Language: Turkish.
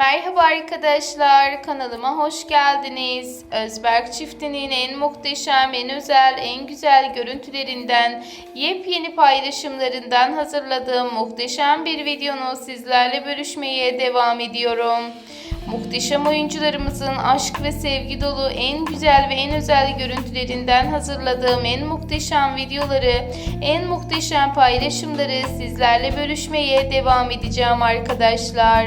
Merhaba arkadaşlar, kanalıma hoş geldiniz. Özberk çiftinin en muhteşem, en özel, en güzel görüntülerinden, yepyeni paylaşımlarından hazırladığım muhteşem bir videonu sizlerle bölüşmeye devam ediyorum. Muhteşem oyuncularımızın aşk ve sevgi dolu en güzel ve en özel görüntülerinden hazırladığım en muhteşem videoları, en muhteşem paylaşımları sizlerle bölüşmeye devam edeceğim arkadaşlar.